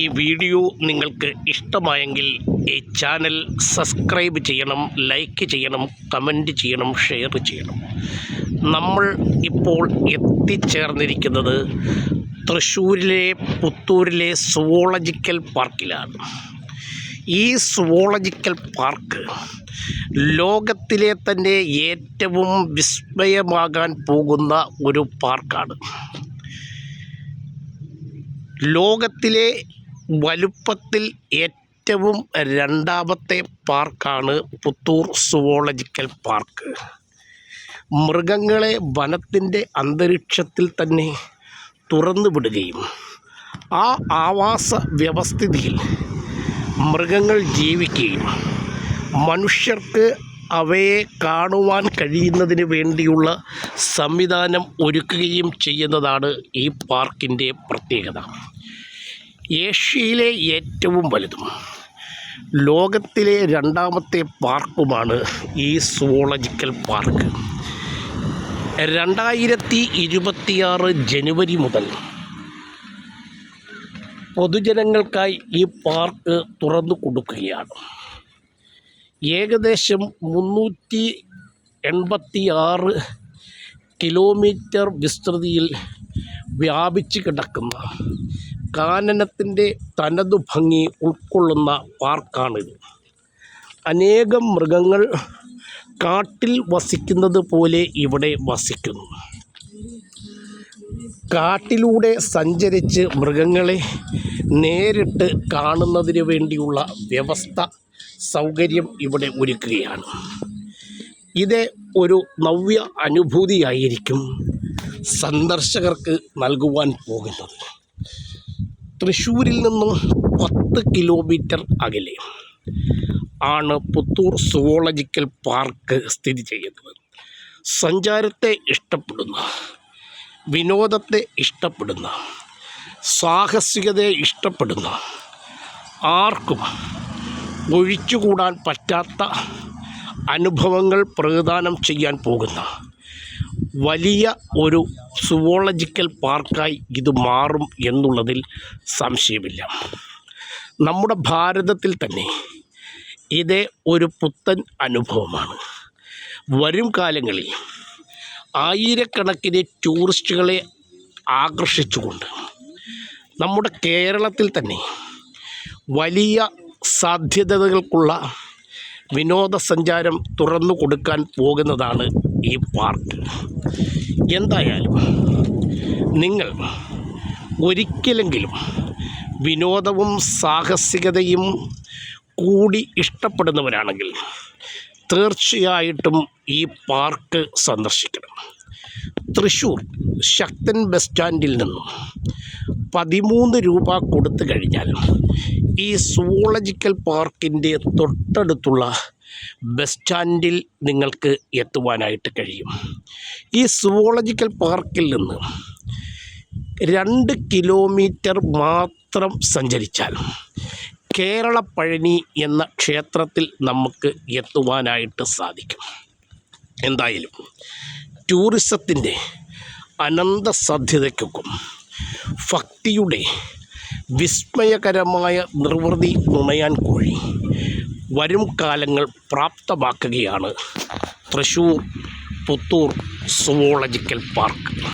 ഈ വീഡിയോ നിങ്ങൾക്ക് ഇഷ്ടമായെങ്കിൽ ഈ ചാനൽ സബ്സ്ക്രൈബ് ചെയ്യണം ലൈക്ക് ചെയ്യണം കമന്റ് ചെയ്യണം ഷെയർ ചെയ്യണം. നമ്മൾ ഇപ്പോൾ എത്തിച്ചേർന്നിരിക്കുന്നത് തൃശ്ശൂരിലെ പുത്തൂരിലെ സുവോളജിക്കൽ പാർക്കിലാണ്. ഈ സുവോളജിക്കൽ പാർക്ക് ലോകത്തിലെ തന്നെ ഏറ്റവും വിസ്മയമാകാൻ പോകുന്ന ഒരു പാർക്കാണ്. ലോകത്തിലെ വലുപ്പത്തിൽ ഏറ്റവും രണ്ടാമത്തെ പാർക്കാണ് പുത്തൂർ സുവോളജിക്കൽ പാർക്ക്. മൃഗങ്ങളെ വനത്തിന്റെ അന്തരീക്ഷത്തിൽ തന്നെ തുറന്നു വിടുകയും ആ ആവാസ വ്യവസ്ഥിതിയിൽ മൃഗങ്ങൾ ജീവിക്കുകയും മനുഷ്യർക്ക് അവയെ കാണുവാൻ കഴിയുന്നതിന് വേണ്ടിയുള്ള സംവിധാനം ഒരുക്കുകയും ചെയ്യുന്നതാണ് ഈ പാർക്കിന്റെ പ്രത്യേകത. ഏഷ്യയിലെ ഏറ്റവും വലുതും ലോകത്തിലെ രണ്ടാമത്തെ പാർക്കുമാണ് ഈ സുവോളജിക്കൽ പാർക്ക്. രണ്ടായിരത്തി ഇരുപത്തിയാറ് ജനുവരി മുതൽ പൊതുജനങ്ങൾക്കായി ഈ പാർക്ക് തുറന്നു കൊടുക്കുകയാണ്. ഏകദേശം മുന്നൂറ്റി എൺപത്തി ആറ് കിലോമീറ്റർ വിസ്തൃതിയിൽ വ്യാപിച്ച് കിടക്കുന്ന കാനനത്തിന്റെ തനതു ഭംഗി ഉൾക്കൊള്ളുന്ന പാർക്കാണിത്. അനേകം മൃഗങ്ങൾ കാട്ടിൽ വസിക്കുന്നത് പോലെ ഇവിടെ വസിക്കുന്നു. കാട്ടിലൂടെ സഞ്ചരിച്ച് മൃഗങ്ങളെ നേരിട്ട് കാണുന്നതിന് വേണ്ടിയുള്ള വ്യവസ്ഥ സൗകര്യം ഇവിടെ ഒരുക്കുകയാണ്. ഇത് ഒരു നവ്യ അനുഭൂതിയായിരിക്കും സന്ദർശകർക്ക് നൽകുവാൻ പോകുന്നത്. തൃശ്ശൂരിൽ നിന്നും പത്ത് കിലോമീറ്റർ അകലെ ആണ് പുത്തൂർ സുവോളജിക്കൽ പാർക്ക് സ്ഥിതി ചെയ്യുന്നത്. സഞ്ചാരത്തെ ഇഷ്ടപ്പെടുന്ന വിനോദത്തെ ഇഷ്ടപ്പെടുന്ന സാഹസികതയെ ഇഷ്ടപ്പെടുന്ന ആർക്കും ഒഴിച്ചുകൂടാൻ പറ്റാത്ത അനുഭവങ്ങൾ പ്രദാനം ചെയ്യാൻ പോകുന്ന വലിയ ഒരു സുവോളജിക്കൽ പാർക്കായി ഇത് മാറും എന്നുള്ളതിൽ സംശയമില്ല. നമ്മുടെ ഭാരതത്തിൽ തന്നെ ഇത് ഒരു പുത്തൻ അനുഭവമാണ്. വരും കാലങ്ങളിൽ ആയിരക്കണക്കിന് ടൂറിസ്റ്റുകളെ ആകർഷിച്ചുകൊണ്ട് നമ്മുടെ കേരളത്തിൽ തന്നെ വലിയ സാധ്യതകൾക്കുള്ള വിനോദസഞ്ചാരം തുറന്നു കൊടുക്കാൻ പോകുന്നതാണ് ഈ പാർക്ക് എന്തായാലും നിങ്ങൾ ഒരിക്കലെങ്കിലും വിനോദവും സാഹസികതയും കൂടി ഇഷ്ടപ്പെടുന്നവരാണെങ്കിൽ തീർച്ചയായിട്ടും ഈ പാർക്ക് സന്ദർശിക്കണം. തൃശ്ശൂർ ശക്തൻ ബസ് സ്റ്റാൻഡിൽ നിന്നും പതിമൂന്ന് രൂപ കൊടുത്തു കഴിഞ്ഞാൽ ഈ സുവോളജിക്കൽ പാർക്കിന്റെ തൊട്ടടുത്തുള്ള ബസ് സ്റ്റാൻഡിൽ നിങ്ങൾക്ക് എത്തുവാനായിട്ട് കഴിയും. ഈ സുവോളജിക്കൽ പാർക്കിൽ നിന്ന് രണ്ട് കിലോമീറ്റർ മാത്രം സഞ്ചരിച്ചാൽ കേരള പഴനി എന്ന ക്ഷേത്രത്തിൽ നമുക്ക് എത്തുവാനായിട്ട് സാധിക്കും. എന്തായാലും ടൂറിസത്തിന്റെ അനന്ത സാധ്യതയ്ക്കൊപ്പം ഭക്തിയുടെ വിസ്മയകരമായ നിർവൃതി നുണയാൻ കോഴി. വരും കാലങ്ങൾ പ്രാപ്തമാക്കുകയാണ് തൃശ്ശൂർ പുത്തൂർ സുവോളജിക്കൽ പാർക്ക്.